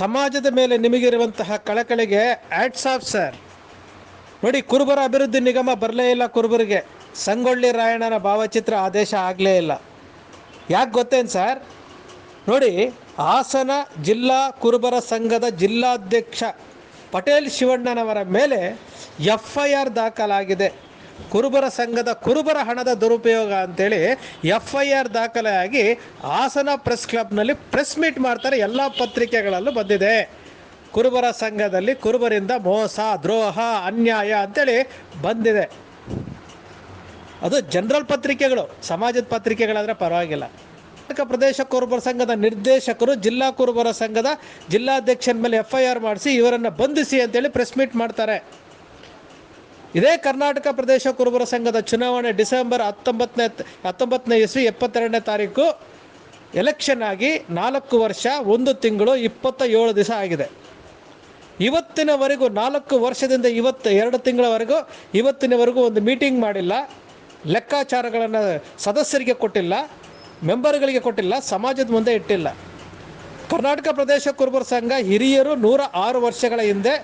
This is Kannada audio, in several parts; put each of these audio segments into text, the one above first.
ಸಮಾಜದ ಮೇಲೆ ನಿಮಗಿರುವಂತಹ ಕಳಕಳಿಗೆ ಆಟ್ಸ್ ಆಫ್ ಸರ್ ನೋಡಿ, ಕುರುಬರ ಅಭಿವೃದ್ಧಿ ನಿಗಮ ಬರಲೇ ಇಲ್ಲ ಕುರುಬರಿಗೆ. ಸಂಗೊಳ್ಳಿ ರಾಯಣ್ಣನ ಭಾವಚಿತ್ರ ಆದೇಶ ಆಗಲೇ ಇಲ್ಲ. ಯಾಕೆ ಗೊತ್ತೇನು ಸರ್ ನೋಡಿ, ಹಾಸನ ಜಿಲ್ಲಾ ಕುರುಬರ ಸಂಘದ ಜಿಲ್ಲಾಧ್ಯಕ್ಷ ಪಟೇಲ್ ಶಿವಣ್ಣನವರ ಮೇಲೆ ಎಫ್ ಐ ಆರ್ ದಾಖಲಾಗಿದೆ. ಕುರುಬರ ಸಂಘದ ಕುರುಬರ ಹಣದ ದುರುಪಯೋಗ ಅಂತೇಳಿ ಎಫ್ ಐ ಆರ್ ದಾಖಲಾಗಿ ಹಾಸನ ಪ್ರೆಸ್ ಕ್ಲಬ್ನಲ್ಲಿ ಪ್ರೆಸ್ ಮೀಟ್ ಮಾಡ್ತಾರೆ. ಎಲ್ಲ ಪತ್ರಿಕೆಗಳಲ್ಲೂ ಬಂದಿದೆ. ಕುರುಬರ ಸಂಘದಲ್ಲಿ ಕುರುಬರಿಂದ ಮೋಸ, ದ್ರೋಹ, ಅನ್ಯಾಯ ಅಂತೇಳಿ ಬಂದಿದೆ. ಅದು ಜನರಲ್ ಪತ್ರಿಕೆಗಳು, ಸಮಾಜದ ಪತ್ರಿಕೆಗಳಾದರೆ ಪರವಾಗಿಲ್ಲ. ಕರ್ನಾಟಕ ಪ್ರದೇಶ ಕುರುಬರ ಸಂಘದ ನಿರ್ದೇಶಕರು ಜಿಲ್ಲಾ ಕುರುಬರ ಸಂಘದ ಜಿಲ್ಲಾಧ್ಯಕ್ಷನ ಮೇಲೆ ಎಫ್ ಐ ಆರ್ ಮಾಡಿಸಿ ಇವರನ್ನು ಬಂಧಿಸಿ ಅಂತೇಳಿ ಪ್ರೆಸ್ ಮೀಟ್ ಮಾಡ್ತಾರೆ. ಇದೇ ಕರ್ನಾಟಕ ಪ್ರದೇಶ ಕುರುಬರ ಸಂಘದ ಚುನಾವಣೆ ಡಿಸೆಂಬರ್ ಹತ್ತೊಂಬತ್ತನೇ ಹತ್ತೊಂಬತ್ತನೇ ಇಸ್ವಿ ಎಪ್ಪತ್ತೆರಡನೇ ತಾರೀಕು ಎಲೆಕ್ಷನ್ ಆಗಿ ನಾಲ್ಕು ವರ್ಷ, ಒಂದು ತಿಂಗಳು ಇಪ್ಪತ್ತ ಏಳು ದಿವಸ ಆಗಿದೆ. ಇವತ್ತಿನವರೆಗೂ, ನಾಲ್ಕು ವರ್ಷದಿಂದ ಇವತ್ತು, ಎರಡು ತಿಂಗಳವರೆಗೂ ಇವತ್ತಿನವರೆಗೂ ಒಂದು ಮೀಟಿಂಗ್ ಮಾಡಿಲ್ಲ. ಲೆಕ್ಕಾಚಾರಗಳನ್ನು ಸದಸ್ಯರಿಗೆ ಕೊಟ್ಟಿಲ್ಲ, ಮೆಂಬರ್ಗಳಿಗೆ ಕೊಟ್ಟಿಲ್ಲ, ಸಮಾಜದ ಮುಂದೆ ಇಟ್ಟಿಲ್ಲ. ಕರ್ನಾಟಕ ಪ್ರದೇಶ ಕುರುಬರ ಸಂಘ ಹಿರಿಯರು ನೂರ ಆರು ವರ್ಷಗಳ ಹಿಂದೆ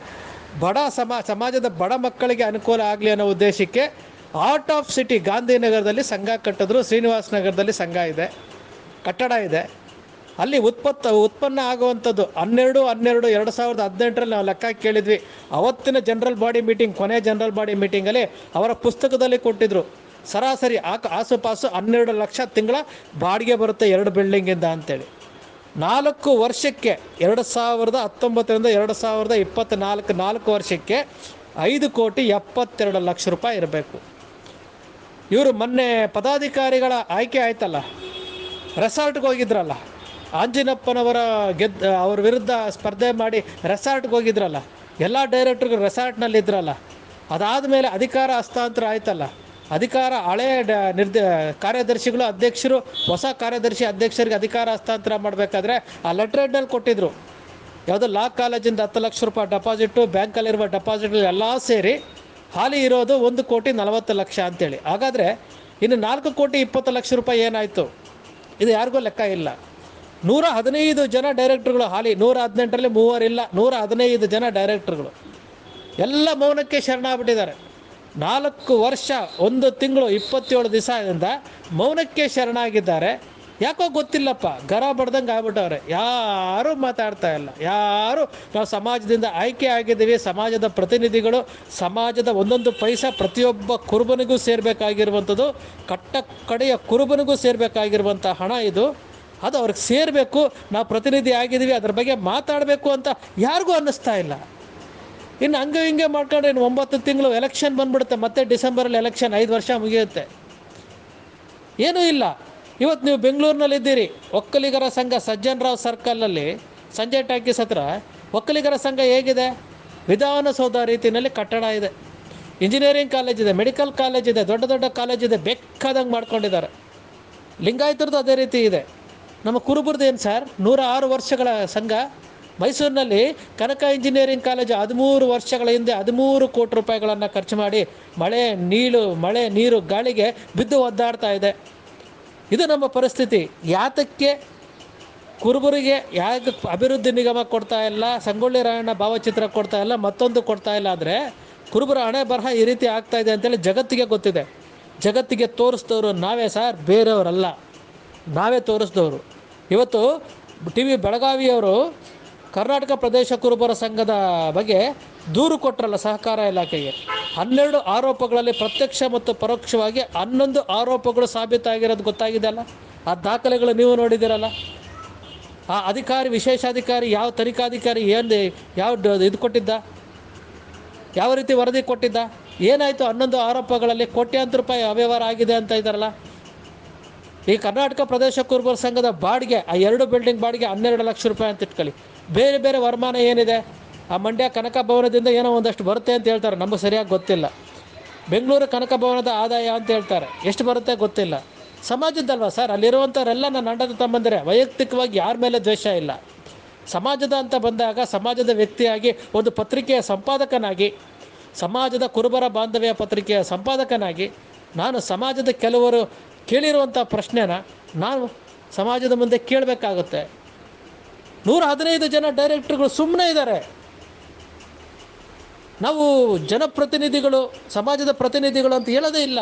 ಬಡ ಸಮಾ, ಸಮಾಜದ ಬಡ ಮಕ್ಕಳಿಗೆ ಅನುಕೂಲ ಆಗಲಿ ಅನ್ನೋ ಉದ್ದೇಶಕ್ಕೆ ಆರ್ಟ್ ಆಫ್ ಸಿಟಿ ಗಾಂಧಿನಗರದಲ್ಲಿ ಸಂಘ ಕಟ್ಟಿದ್ರು, ಶ್ರೀನಿವಾಸ ನಗರದಲ್ಲಿ ಸಂಘ ಇದೆ, ಕಟ್ಟಡ ಇದೆ. ಅಲ್ಲಿ ಉತ್ಪತ್ತ, ಉತ್ಪನ್ನ ಆಗುವಂಥದ್ದು ಹನ್ನೆರಡು ಹನ್ನೆರಡು, ಎರಡು ಸಾವಿರದ ಹದಿನೆಂಟರಲ್ಲಿ ನಾವು ಲೆಕ್ಕ ಕೇಳಿದ್ವಿ. ಅವತ್ತಿನ ಜನರಲ್ ಬಾಡಿ ಮೀಟಿಂಗ್ ಕೊನೆ ಜನರಲ್ ಬಾಡಿ ಮೀಟಿಂಗಲ್ಲಿ ಅವರ ಪುಸ್ತಕದಲ್ಲಿ ಕೊಟ್ಟಿದ್ರು. ಸರಾಸರಿ ಆಕ, ಆಸುಪಾಸು ಹನ್ನೆರಡು ಲಕ್ಷ ತಿಂಗಳ ಬಾಡಿಗೆ ಬರುತ್ತೆ ಎರಡು ಬಿಲ್ಡಿಂಗಿಂದ ಅಂತೇಳಿ. ನಾಲ್ಕು ವರ್ಷಕ್ಕೆ, ಎರಡು ಸಾವಿರದ ಹತ್ತೊಂಬತ್ತರಿಂದ ಎರಡು ಸಾವಿರದ ಇಪ್ಪತ್ತ್ನಾಲ್ಕು ನಾಲ್ಕು ವರ್ಷಕ್ಕೆ ಐದು ಕೋಟಿ ಎಪ್ಪತ್ತೆರಡು ಲಕ್ಷ ರೂಪಾಯಿ ಇರಬೇಕು. ಇವರು ಮೊನ್ನೆ ಪದಾಧಿಕಾರಿಗಳ ಆಯ್ಕೆ ಆಯ್ತಲ್ಲ ರೆಸಾರ್ಟ್ಗೆ ಹೋಗಿದ್ರಲ್ಲ, ಆಂಜಿನಪ್ಪನವರ ಗೆದ್ದ, ಅವ್ರ ವಿರುದ್ಧ ಸ್ಪರ್ಧೆ ಮಾಡಿ ರೆಸಾರ್ಟ್ಗೆ ಹೋಗಿದ್ರಲ್ಲ, ಎಲ್ಲ ಡೈರೆಕ್ಟ್ರಿಗೂ ರೆಸಾರ್ಟ್ನಲ್ಲಿ ಇದ್ರಲ್ಲ ಅದಾದ ಮೇಲೆ ಅಧಿಕಾರ ಹಸ್ತಾಂತರ ಆಯ್ತಲ್ಲ ಅಧಿಕಾರ ಹಳೆಯ ನಿರ್ದ, ಕಾರ್ಯದರ್ಶಿಗಳು, ಅಧ್ಯಕ್ಷರು, ಹೊಸ ಕಾರ್ಯದರ್ಶಿ ಅಧ್ಯಕ್ಷರಿಗೆ ಅಧಿಕಾರ ಹಸ್ತಾಂತರ ಮಾಡಬೇಕಾದ್ರೆ ಆ ಲೆಟರ್ ಹೆಡ್ನಲ್ಲಿ ಕೊಟ್ಟಿದ್ರು. ಯಾವುದೋ ಲಾ ಕಾಲೇಜಿಂದ ಹತ್ತು ಲಕ್ಷ ರೂಪಾಯಿ ಡೆಪಾಸಿಟು ಬ್ಯಾಂಕಲ್ಲಿರುವ ಡೆಪಾಸಿಟ್ ಎಲ್ಲ ಸೇರಿ ಹಾಲಿ ಇರೋದು ಒಂದು ಕೋಟಿ ನಲವತ್ತು ಲಕ್ಷ ಅಂತೇಳಿ. ಹಾಗಾದರೆ ಇನ್ನು ನಾಲ್ಕು ಕೋಟಿ ಇಪ್ಪತ್ತು ಲಕ್ಷ ರೂಪಾಯಿ ಏನಾಯಿತು? ಇದು ಯಾರಿಗೂ ಲೆಕ್ಕ ಇಲ್ಲ. ನೂರ ಹದಿನೈದು ಜನ ಡೈರೆಕ್ಟ್ರುಗಳು ಹಾಲಿ, ನೂರ ಹದಿನೆಂಟರಲ್ಲಿ ಮೂವರಿಲ್ಲ, ನೂರ ಹದಿನೈದು ಜನ ಡೈರೆಕ್ಟ್ರುಗಳು. ಎಲ್ಲ ಮೌನಕ್ಕೆ ಶರಣಾಗ್ಬಿಟ್ಟಿದ್ದಾರೆ. ನಾಲ್ಕು ವರ್ಷ, ಒಂದು ತಿಂಗಳು, ಇಪ್ಪತ್ತೇಳು ದಿವಸದಿಂದ ಮೌನಕ್ಕೆ ಶರಣಾಗಿದ್ದಾರೆ. ಯಾಕೋ ಗೊತ್ತಿಲ್ಲಪ್ಪ, ಗರ ಬಡ್ದಂಗೆ ಆಗ್ಬಿಟ್ಟವ್ರೆ. ಯಾರೂ ಮಾತಾಡ್ತಾ ಇಲ್ಲ. ಯಾರು, ನಾವು ಸಮಾಜದಿಂದ ಆಯ್ಕೆ ಆಗಿದ್ದೀವಿ. ಸಮಾಜದ ಪ್ರತಿನಿಧಿಗಳು, ಸಮಾಜದ ಒಂದೊಂದು ಪೈಸ ಪ್ರತಿಯೊಬ್ಬ ಕುರುಬನಿಗೂ ಸೇರಬೇಕಾಗಿರುವಂಥದ್ದು, ಕಟ್ಟ ಕಡೆಯ ಕುರುಬನಿಗೂ ಸೇರಬೇಕಾಗಿರುವಂಥ ಹಣ ಇದು. ಅದು ಅವ್ರಿಗೆ ಸೇರಬೇಕು, ನಾವು ಪ್ರತಿನಿಧಿ ಆಗಿದ್ದೀವಿ, ಅದ್ರ ಬಗ್ಗೆ ಮಾತಾಡಬೇಕು ಅಂತ ಯಾರಿಗೂ ಅನ್ನಿಸ್ತಾ ಇಲ್ಲ. ಇನ್ನು ಹಂಗೆ ಹಿಂಗೆ ಮಾಡ್ಕೊಂಡ್ರೆ ಇನ್ನು ಒಂಬತ್ತು ತಿಂಗಳು ಎಲೆಕ್ಷನ್ ಬಂದ್ಬಿಡುತ್ತೆ. ಮತ್ತೆ ಡಿಸೆಂಬರಲ್ಲಿ ಎಲೆಕ್ಷನ್ ಐದು ವರ್ಷ ಮುಗಿಯುತ್ತೆ. ಏನೂ ಇಲ್ಲ. ಇವತ್ತು ನೀವು ಬೆಂಗಳೂರಿನಲ್ಲಿದ್ದೀರಿ. ಒಕ್ಕಲಿಗರ ಸಂಘ ಸಜ್ಜನರಾವ್ ಸರ್ಕಲಲ್ಲಿ ಸಂಜಯ್ ಟಾಕೀಸ್ ಹತ್ರ ಒಕ್ಕಲಿಗರ ಸಂಘ ಹೇಗಿದೆ? ವಿಧಾನಸೌಧ ರೀತಿಯಲ್ಲಿ ಕಟ್ಟಡ ಇದೆ. ಇಂಜಿನಿಯರಿಂಗ್ ಕಾಲೇಜ್ ಇದೆ ಮೆಡಿಕಲ್ ಕಾಲೇಜ್ ಇದೆ, ದೊಡ್ಡ ದೊಡ್ಡ ಕಾಲೇಜ್ ಇದೆ, ಬೇಕಾದಂಗೆ ಮಾಡ್ಕೊಂಡಿದ್ದಾರೆ. ಲಿಂಗಾಯತರದ್ದು ಅದೇ ರೀತಿ ಇದೆ. ನಮ್ಮ ಕುರುಬರದ್ದು ಏನು ಸರ್? ನೂರ ಆರು ವರ್ಷಗಳ ಸಂಘ ಮೈಸೂರಿನಲ್ಲಿ ಕನಕ ಇಂಜಿನಿಯರಿಂಗ್ ಕಾಲೇಜು ಹದಿಮೂರು ವರ್ಷಗಳ ಹಿಂದೆ ಹದಿಮೂರು ಕೋಟಿ ರೂಪಾಯಿಗಳನ್ನು ಖರ್ಚು ಮಾಡಿ ಮಳೆ ನೀಳು, ಮಳೆ ನೀರು ಗಾಳಿಗೆ ಬಿದ್ದು ಒದ್ದಾಡ್ತಾ ಇದೆ. ಇದು ನಮ್ಮ ಪರಿಸ್ಥಿತಿ. ಯಾತಕ್ಕೆ ಕುರುಬರಿಗೆ ಯಾಕೆ ಅಭಿವೃದ್ಧಿ ನಿಗಮ ಕೊಡ್ತಾ ಇಲ್ಲ, ಸಂಗೊಳ್ಳಿ ರಾಯಣ್ಣ ಭಾವಚಿತ್ರ ಕೊಡ್ತಾ ಇಲ್ಲ, ಮತ್ತೊಂದು ಕೊಡ್ತಾ ಇಲ್ಲ ಆದರೆ ಕುರುಬರ ಹಣೆ ಬರಹ ಈ ರೀತಿ ಆಗ್ತಾ ಇದೆ ಅಂತೇಳಿ ಜಗತ್ತಿಗೆ ಗೊತ್ತಿದೆ. ಜಗತ್ತಿಗೆ ತೋರಿಸಿದವರು ನಾವೇ ಸರ್, ಬೇರೆಯವರಲ್ಲ. ನಾವೇ ತೋರಿಸಿದವರು. ಇವತ್ತು ಟಿ ವಿ ಬೆಳಗಾವಿಯವರು ಕರ್ನಾಟಕ ಪ್ರದೇಶ ಕುರುಬರ ಸಂಘದ ಬಗ್ಗೆ ದೂರು ಕೊಟ್ಟರಲ್ಲ ಸಹಕಾರ ಇಲಾಖೆಗೆ. ಹನ್ನೆರಡು ಆರೋಪಗಳಲ್ಲಿ ಪ್ರತ್ಯಕ್ಷ ಮತ್ತು ಪರೋಕ್ಷವಾಗಿ ಹನ್ನೊಂದು ಆರೋಪಗಳು ಸಾಬೀತಾಗಿರೋದು ಗೊತ್ತಾಗಿದೆ ಅಲ್ಲ? ಆ ದಾಖಲೆಗಳು ನೀವು ನೋಡಿದ್ದೀರಲ್ಲ? ಆ ಅಧಿಕಾರಿ, ವಿಶೇಷಾಧಿಕಾರಿ, ಯಾವ ತನಿಖಾಧಿಕಾರಿ ಏನು ಯಾವ ಇದು ಕೊಟ್ಟಿದ್ದ? ಯಾವ ರೀತಿ ವರದಿ ಕೊಟ್ಟಿದ್ದ? ಏನಾಯಿತು ಹನ್ನೊಂದು ಆರೋಪಗಳಲ್ಲಿ? ಕೋಟ್ಯಾಂತರ ರೂಪಾಯಿ ಅವ್ಯವಹಾರ ಆಗಿದೆ ಅಂತ ಇದ್ದಾರಲ್ಲ? ಈ ಕರ್ನಾಟಕ ಪ್ರದೇಶ ಕುರುಬರ ಸಂಘದ ಬಾಡಿಗೆ, ಆ ಎರಡು ಬಿಲ್ಡಿಂಗ್ ಬಾಡಿಗೆ ಹನ್ನೆರಡು ಲಕ್ಷ ರೂಪಾಯಿ ಅಂತ ಇಟ್ಕೊಳ್ಳಿ. ಬೇರೆ ಬೇರೆ ವರಮಾನ ಏನಿದೆ? ಆ ಮಂಡ್ಯ ಕನಕ ಭವನದಿಂದ ಏನೋ ಒಂದಷ್ಟು ಬರುತ್ತೆ ಅಂತ ಹೇಳ್ತಾರೆ. ನಮಗೆ ಸರಿಯಾಗಿ ಗೊತ್ತಿಲ್ಲ. ಬೆಂಗಳೂರು ಕನಕ ಭವನದ ಆದಾಯ ಅಂತ ಹೇಳ್ತಾರೆ. ಎಷ್ಟು ಬರುತ್ತೆ ಗೊತ್ತಿಲ್ಲ. ಸಮಾಜದ್ದಲ್ವಾ ಸರ್? ಅಲ್ಲಿರುವಂಥವರೆಲ್ಲ ನನ್ನ ಅಂಡದ ತಮ್ಮಂದರೆ. ವೈಯಕ್ತಿಕವಾಗಿ ಯಾರ ಮೇಲೆ ದ್ವೇಷ ಇಲ್ಲ. ಸಮಾಜದ ಅಂತ ಬಂದಾಗ ಸಮಾಜದ ವ್ಯಕ್ತಿಯಾಗಿ ಒಂದು ಪತ್ರಿಕೆಯ ಸಂಪಾದಕನಾಗಿ, ಸಮಾಜದ ಕುರುಬರ ಬಾಂಧವ್ಯ ಪತ್ರಿಕೆಯ ಸಂಪಾದಕನಾಗಿ, ನಾನು ಸಮಾಜದ ಕೆಲವರು ಕೇಳಿರುವಂಥ ಪ್ರಶ್ನೆನ ನಾನು ಸಮಾಜದ ಮುಂದೆ ಕೇಳಬೇಕಾಗುತ್ತೆ. ನೂರ ಹದಿನೈದು ಜನ ಡೈರೆಕ್ಟರ್ಗಳು ಸುಮ್ಮನೆ ಇದ್ದಾರೆ. ನಾವು ಜನಪ್ರತಿನಿಧಿಗಳು, ಸಮಾಜದ ಪ್ರತಿನಿಧಿಗಳು ಅಂತ ಹೇಳೋದೇ ಇಲ್ಲ.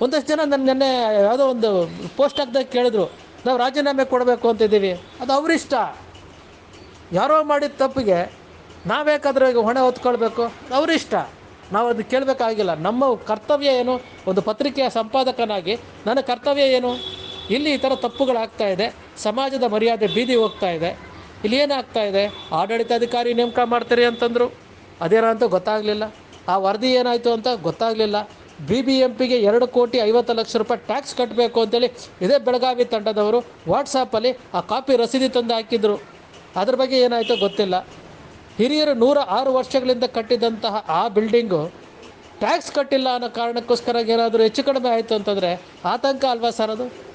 ಒಂದಷ್ಟು ಜನ ನನ್ನ ನೆನ್ನೆ ಯಾವುದೋ ಒಂದು ಪೋಸ್ಟ್ ಹಾಕ್ದಾಗ ಕೇಳಿದ್ರು, ನಾವು ರಾಜೀನಾಮೆ ಕೊಡಬೇಕು ಅಂತಿದ್ದೀವಿ. ಅದು ಅವರಿಷ್ಟ. ಯಾರೋ ಮಾಡಿದ ತಪ್ಪಿಗೆ ನಾವೇಕಾದ್ರೆ ಹೊಣೆ ಹೊತ್ಕೊಳ್ಬೇಕು ಅವರಿಷ್ಟ. ನಾವು ಅದು ಕೇಳಬೇಕಾಗಿಲ್ಲ. ನಮ್ಮ ಕರ್ತವ್ಯ ಏನು? ಒಂದು ಪತ್ರಿಕೆಯ ಸಂಪಾದಕನಾಗಿ ನನ್ನ ಕರ್ತವ್ಯ ಏನು? ಇಲ್ಲಿ ಈ ಥರ ತಪ್ಪುಗಳಾಗ್ತಾ ಇದೆ. ಸಮಾಜದ ಮರ್ಯಾದೆ ಬೀದಿ ಹೋಗ್ತಾ ಇದೆ. ಇಲ್ಲಿ ಏನಾಗ್ತಾ ಇದೆ? ಆಡಳಿತಾಧಿಕಾರಿ ನೇಮಕ ಮಾಡ್ತೀರಿ ಅಂತಂದರು. ಅದೇನೋ ಅದೇನಂತ ಗೊತ್ತಾಗಲಿಲ್ಲ. ಆ ವರದಿ ಏನಾಯಿತು ಅಂತ ಗೊತ್ತಾಗಲಿಲ್ಲ. ಬಿ ಬಿ ಎಂ ಪಿಗೆ ಎರಡು ಕೋಟಿ ಐವತ್ತು ಲಕ್ಷ ರೂಪಾಯಿ ಟ್ಯಾಕ್ಸ್ ಕಟ್ಟಬೇಕು ಅಂತೇಳಿ ಇದೇ ಬೆಳಗಾವಿ ತಂಡದವರು ವಾಟ್ಸಾಪಲ್ಲಿ ಆ ಕಾಪಿ ರಸೀದಿ ತಂದು ಹಾಕಿದ್ರು. ಅದ್ರ ಬಗ್ಗೆ ಏನಾಯಿತು ಗೊತ್ತಿಲ್ಲ. ಹಿರಿಯರು ನೂರ ಆರು ವರ್ಷಗಳಿಂದ ಕಟ್ಟಿದಂತಹ ಆ ಬಿಲ್ಡಿಂಗು ಟ್ಯಾಕ್ಸ್ ಕಟ್ಟಿಲ್ಲ ಅನ್ನೋ ಕಾರಣಕ್ಕೋಸ್ಕರ ಏನಾದರೂ ಹೆಚ್ಚು ಕಡಿಮೆ ಆಯಿತು ಅಂತಂದರೆ ಆತಂಕ ಅಲ್ವಾ ಸರ್ ಅದು?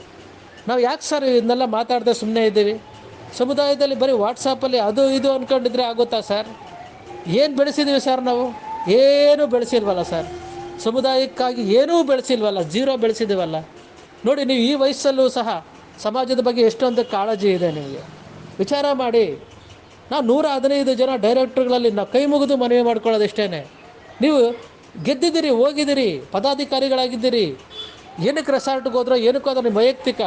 ನಾವು ಯಾಕೆ ಸರ್ ಇದನ್ನೆಲ್ಲ ಮಾತಾಡದೆ ಸುಮ್ಮನೆ ಇದ್ದೀವಿ? ಸಮುದಾಯದಲ್ಲಿ ಬರೀ ವಾಟ್ಸಪ್ಪಲ್ಲಿ ಅದು ಇದು ಅಂದ್ಕೊಂಡಿದ್ರೆ ಆಗುತ್ತಾ ಸರ್? ಏನು ಬೆಳೆಸಿದ್ದೀವಿ ಸರ್ ನಾವು? ಏನೂ ಬೆಳೆಸಿಲ್ವಲ್ಲ ಸರ್. ಸಮುದಾಯಕ್ಕಾಗಿ ಏನೂ ಬೆಳೆಸಿಲ್ವಲ್ಲ, ಜೀರೋ ಬೆಳೆಸಿದ್ದೀವಲ್ಲ ನೋಡಿ, ನೀವು ಈ ವಯಸ್ಸಲ್ಲೂ ಸಹ ಸಮಾಜದ ಬಗ್ಗೆ ಎಷ್ಟೊಂದು ಕಾಳಜಿ ಇದೆ ನಿಮಗೆ. ವಿಚಾರ ಮಾಡಿ. ನಾವು ನೂರ ಹದಿನೈದು ಜನ ಡೈರೆಕ್ಟ್ರ್ಗಳಲ್ಲಿ ನಾವು ಕೈ ಮುಗಿದು ಮನವಿ ಮಾಡ್ಕೊಳ್ಳೋದು ಇಷ್ಟೇ ನೀವು ಗೆದ್ದಿದ್ದೀರಿ, ಹೋಗಿದ್ದೀರಿ, ಪದಾಧಿಕಾರಿಗಳಾಗಿದ್ದೀರಿ. ಏನಕ್ಕೆ ರೆಸಾರ್ಟ್ಗೆ ಹೋದ್ರೋ, ಏನಕ್ಕೆ ಹೋದ್ರೆ ನಿಮ್ಮ ವೈಯಕ್ತಿಕ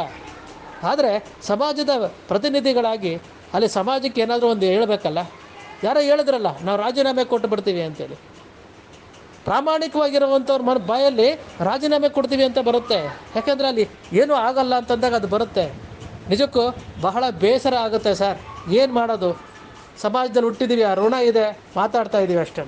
ಆದರೆ ಸಮಾಜದ ಪ್ರತಿನಿಧಿಗಳಾಗಿ ಅಲ್ಲಿ ಸಮಾಜಕ್ಕೆ ಏನಾದರೂ ಒಂದು ಹೇಳಬೇಕಲ್ಲ? ಯಾರೋ ಹೇಳಿದ್ರಲ್ಲ, ನಾವು ರಾಜೀನಾಮೆ ಕೊಟ್ಟು ಬಿಡ್ತೀವಿ ಅಂತೇಳಿ. ಪ್ರಾಮಾಣಿಕವಾಗಿರುವಂಥವ್ರ ಮನ ಬಾಯಲ್ಲಿ ರಾಜೀನಾಮೆ ಕೊಡ್ತೀವಿ ಅಂತ ಬರುತ್ತೆ. ಯಾಕೆಂದರೆ ಅಲ್ಲಿ ಏನೂ ಆಗಲ್ಲ ಅಂತಂದಾಗ ಅದು ಬರುತ್ತೆ. ನಿಜಕ್ಕೂ ಬಹಳ ಬೇಸರ ಆಗುತ್ತೆ ಸರ್. ಏನು ಮಾಡೋದು? ಸಮಾಜದಲ್ಲಿ ಹುಟ್ಟಿದ್ದೀವಿ ಆ ಋಣ ಇದೆ, ಮಾತಾಡ್ತಾ ಇದ್ದೀವಿ ಅಷ್ಟೇ.